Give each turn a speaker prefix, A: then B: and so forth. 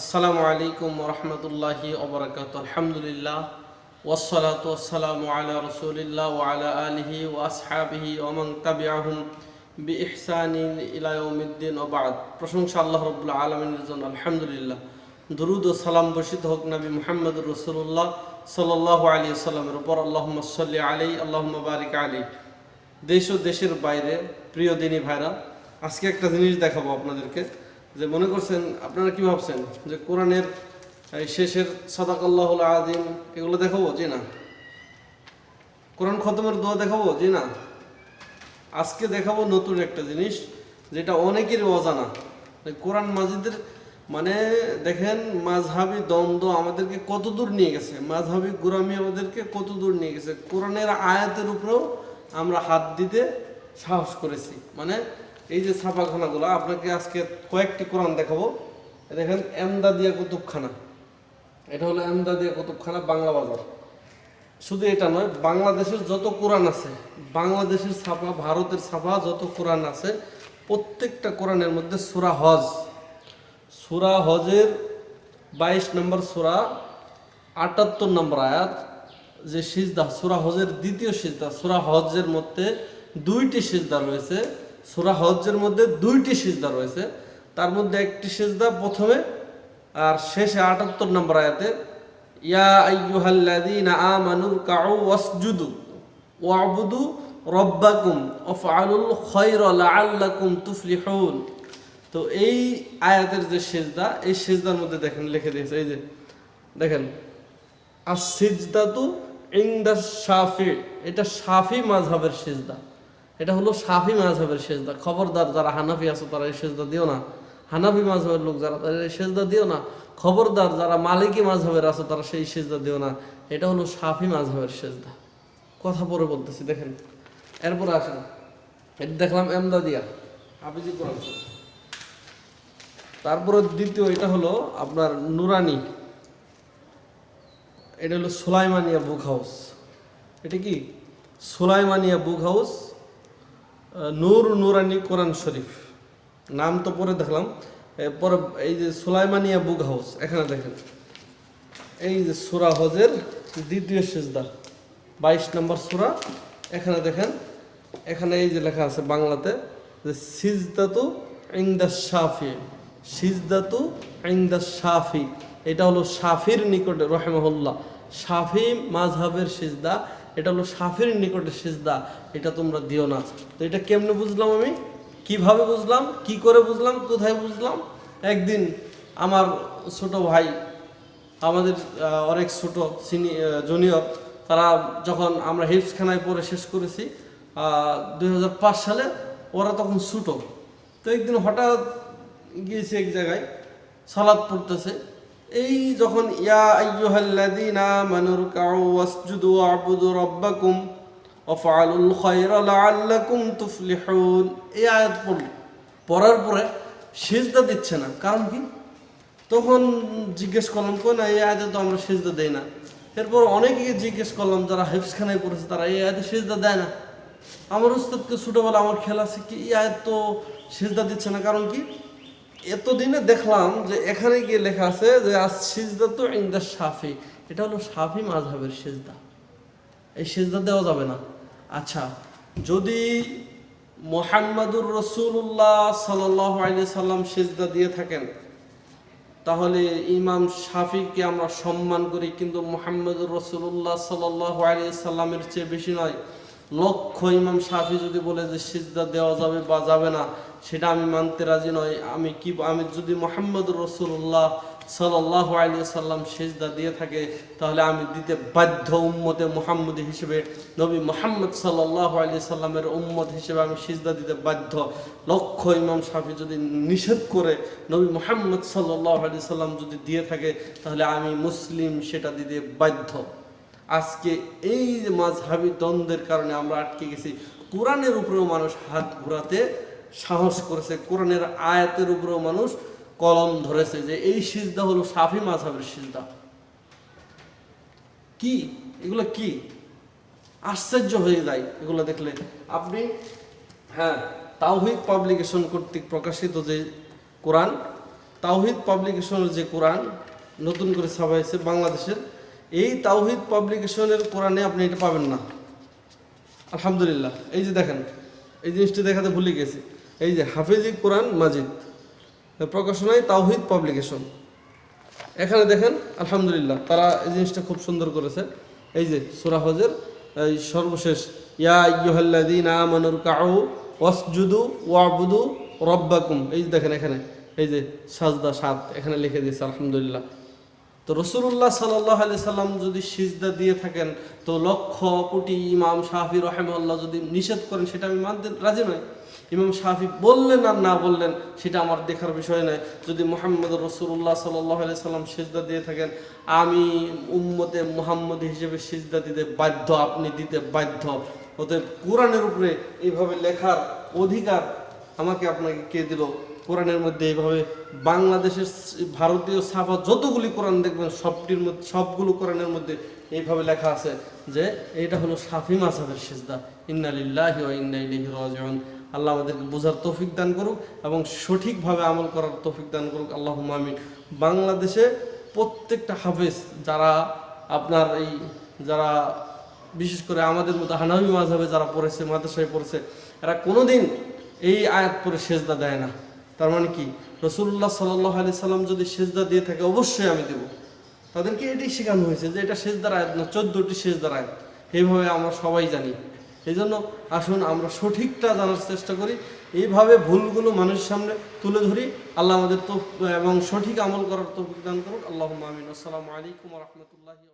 A: আসসালামু আলাইকুম রহমতুল্লাহি ওবরাকাত। আলহামদুলিল্লাহ, ওয়াসসালাতু ওয়াসসালামু আলা রাসূলিল্লাহ ওয়া আলা আলিহি ওয়া আসহাবিহি ওয়া মান তাবিআহুম বিইহসানিন ইলা ইয়াউমিদ্দিন। ওয়া বা'দ। প্রশংসা আল্লাহ রাব্বুল আলামিনের জন্য, আলহামদুলিল্লাহ। দরুদ ও সালাম বর্ষিত হোক নবী মুহাম্মদুর রাসূলুল্লাহ সাল্লাল্লাহু আলাইহি সাল্লামের উপর। আল্লাহুম্মা সাল্লি আলাইহি, আল্লাহুম্মা বারিক আলাইহি। দেশ ও দেশের বাইরে, প্রিয় দিনী ভাইরা, আজকে একটা জিনিস দেখাবো আপনাদেরকে। যে মনে করছেন, আপনারা কি ভাবছেন? যে কোরআনের শেষের সাদাকাল্লাহুল আদিম এগুলো দেখাবো? জি না। কোরআন খতমের দোয়া দেখাবো? জি না। আজকে দেখাবো নতুন একটা জিনিস, যেটা অনেকেরই অজানা। কোরআন মাজিদের মানে দেখেন মাঝহাবি দ্বন্দ্ব আমাদেরকে কত দূর নিয়ে গেছে। মাঝহাবি গুরামি আমাদেরকে কত দূর নিয়ে গেছে। কোরআনের আয়াতের উপরেও আমরা হাত দিতে সাহস করেছি। মানে এই যে ছাপাখানাগুলো, আপনাকে আজকে কয়েকটি কোরআন দেখাবো। দেখেন, এমদাদিয়া কুতুবখানা। এটা হলো এমদাদিয়া কুতুবখানা বাংলা বাজার। শুধু এটা নয়, বাংলাদেশের যত কোরআন আছে, বাংলাদেশের ছাপা, ভারতের ছাপা যত কোরআন আছে, প্রত্যেকটা কোরআনের মধ্যে সুরা হজ। সুরা হজের বাইশ নম্বর সুরা, আটাত্তর নম্বর আয়াত, যে সিজদা, সুরা হজের দ্বিতীয় সিজদা, সুরা হজের মধ্যে দুইটি সিজদা রয়েছে। সুরা হজের মধ্যে দুইটি সিজদা রয়েছে। তার মধ্যে একটি সিজদা প্রথমে, আর শেষে আটাত্তর নম্বর আয়াতে, ইয়া আইয়ুহাল্লাযীনা আমানুর ওয়াসজুদু ওয়াবুদু রব্বাকুম তো এই আয়াতের যে সেজদা, এই মধ্যে দেখেন, লিখে দিয়েছে, এই যে, দেখেন আর সিজদাতু ইংদা শাফি এটা সেজদা। এটা হলো শাফি মাযহাবের সেজদা। খবরদার যারা হানাফি আছে, তারা এই সেজদা দিও না। হানাফি মাযহাবের লোক যারা, তারা এই সেজদা দিও না। খবরদার যারা মালিকি মাযহাবের আছে, তারা সেই সেজদা দিও না। এটা হলো শাফি মাযহাবের সেজদা। কথা পরে বলতেছি, দেখেন। এরপরে আসেন। এটা দেখলাম এমদাদিয়া হাফিজি কোরআন তারপরে দ্বিতীয় এটা হলো আপনার নুরানি। এটা হলো সুলাইমানিয়া বুক হাউস। এটা কি? সুলাইমানিয়া বুক হাউস। নূর নুরানি কোরআন শরীফ। নাম তো পরে দেখলাম। এরপরে এই যে সুলাইমানিয়া বুক হাউস, এখানে দেখেন। এই যে সুরা হজের দ্বিতীয় সিজদা, বাইশ নম্বর সুরা, এখানে দেখেন। এখানে এই যে লেখা আছে বাংলাতে যে, সিজদাতু ইংদা শাফি, সিজদাতু ইংদা শাফি। এটা হলো শাফির নিকটে রহেমহল্লা শাফি মাঝহাবের সিজদা এটা হলো সাফের নিকটে সিজদা, এটা তোমরা দিও না। তো এটা কেমনে বুঝলাম আমি? কীভাবে বুঝলাম? কি করে বুঝলাম? কোথায় বুঝলাম? একদিন আমার ছোট ভাই, আমাদের অনেক ছোট সিনি জুনিয়র, তারা যখন আমরা হিপসখানায় পড়ে শেষ করেছি দু হাজার পাঁচ সালে ওরা তখন ছোটো। তো একদিন হঠাৎ গিয়েছে এক জায়গায়, সালাদ পড়তেছে। এই যখন, ইয়া কাউ পড়ার পরে সিজদা দিচ্ছে না। কারণ কি? তখন জিজ্ঞেস করলাম কোন এই আয়াতে তো আমরা সিজদা দেই না। এরপর অনেকে জিজ্ঞেস করলাম, যারা হেফসখানায় পড়েছে, তারা এই আয়াতে সিজদা দেয় না? আমার উস্তাদকে ছোটোবেলা আমার খেলা আছে কি, এই আয়াত তো সিজদা দিচ্ছে না। কারণ কি? এতদিনে দেখলাম যে এখানে গিয়ে লেখা আছে যে আজ সিজদা তো ইন্দা সাফি এটা হলো সাফি মাঝহাবের সিজদা। এই সিজদা দেওয়া যাবে না। আচ্ছা যদি মোহাম্মদুর রসুল্লাহ সাল্লাহ আলি সাল্লাম সিজদা দিয়ে থাকেন, তাহলে ইমাম শাফিকে আমরা সম্মান করি, কিন্তু মোহাম্মদুর রসুল্লাহ সাল্লাহ আলী সাল্লামের চেয়ে বেশি নয়। লক্ষ ইমাম শাফি যদি বলে যে সিজদা দেওয়া যাবে বা যাবে না সেটা আমি মানতে রাজি নয় আমি কি আমি যদি মোহাম্মদ রসুল্লাহ সাল্লাহ আলী সাল্লাম সিজদা দিয়ে থাকে, তাহলে আমি দিতে বাধ্য উম্মতে মোহাম্মদ হিসেবে, নবী মোহাম্মদ সাল্লাহ আলী সাল্লামের উম্মত হিসেবে আমি সিজদা দিতে বাধ্য। লক্ষ ইমাম শাফি যদি নিষেধ করে, নবী মোহাম্মদ সাল্লাহ আলি সাল্লাম যদি দিয়ে থাকে, তাহলে আমি মুসলিম সেটা দিতে বাধ্য। আজকে এই মাঝহাবি দ্বন্দ্বের কারণে আমরা আটকে গেছি। কোরআনের উপরেও মানুষ হাত ঘোরাতে সাহস করেছে। কোরআনের আয়াতের উপরেও মানুষ কলম ধরেছে যে এই সিজদা হলো সাফি মাঝহাবের সিজদা। কি? এগুলো কি? আশ্চর্য হয়ে যায় এগুলো দেখলে। আপনি হ্যাঁ তাওহিদ পাবলিকেশন কর্তৃক প্রকাশিত যে কোরআন, তাওহিদ পাবলিকেশনের যে কোরআন নতুন করে ছাপা হয়েছে বাংলাদেশের, এই তাওহিদ পাবলিকেশনের কোরআনে আপনি এটা পাবেন না। আলহামদুলিল্লাহ। এই যে দেখেন, এই জিনিসটি দেখাতে ভুলে গেছি। এই যে হাফিজি কোরআন মাজিদ প্রকাশনায় তাওহিদ পাবলিকেশন। এখানে দেখেন, আলহামদুলিল্লাহ, তারা এই জিনিসটা খুব সুন্দর করেছে। এই যে সুরাহজের এই সর্বশেষ, ইয়া কাউ ওয়াবুদু রব্বাকুম। এই দেখেন এখানে, এই যে সাজদা সাত, এখানে লিখে দিয়েছে, আলহামদুলিল্লাহ। তো রসুল্লাহ সাল্লাহ সাল্লাম যদি সিজদা দিয়ে থাকেন, তো লক্ষ কোটি ইমাম শাহি রহেমাল্লাহ যদি নিষেধ করেন, সেটা আমি মানতে রাজি নয় ইমাম শাহি বললেন আর না বললেন, সেটা আমার দেখার বিষয় নয়। যদি মোহাম্মদ রসুল্লাহ সাল্লাহ সাল্লাম সিজদা দিয়ে থাকেন, আমি উম্মতে মোহাম্মদ হিসেবে সিজদা দিতে বাধ্য, আপনি দিতে বাধ্য। অতএব কোরআনের উপরে এইভাবে লেখার অধিকার আমাকে আপনাকে কে দিল? কোরআনের মধ্যে এইভাবে বাংলাদেশের ভারতীয় ছাপা যতগুলি কোরআন দেখবেন, সবটির মধ্যে, সবগুলো কোরআনের মধ্যে এইভাবে লেখা আছে যে এটা হলো সাফি মাসাদের সিজদা। ইন্নালিল্লাহি ওয়া ইন্না ইলাইহি রাজিউন। আল্লাহ আমাদেরকে বোঝার তৌফিক দান করুক এবং সঠিকভাবে আমল করার তৌফিক দান করুক। আল্লাহ আমিন। বাংলাদেশে প্রত্যেকটা হাফেজ যারা আপনার এই, যারা বিশেষ করে আমাদের মতো হানাবি মাঝাবে যারা পড়েছে, মাদ্রাসায় পড়েছে, এরা কোনোদিন এই আয়াত পরে সেজদা দেয় না। তার মানে কি? রসুল্লাহ সাল্লাহ আলি সাল্লাম যদি সেজদা দিয়ে থাকে, অবশ্যই আমি দেব। তাদেরকে এটি শেখানো হয়েছে যে এটা সেজদার আয়াত না, চোদ্দটি সেজদার আয়াত। এইভাবে আমরা সবাই জানি। এই জন্য আসুন আমরা সঠিকটা জানার চেষ্টা করি। এইভাবে ভুলগুলো মানুষের সামনে তুলে ধরি। আল্লাহ আমাদের তো এবং সঠিক আমল করার তো দান করুক আল্লাহ আমিন। আসসালামু আলাইকুম রহমতুল্লাহ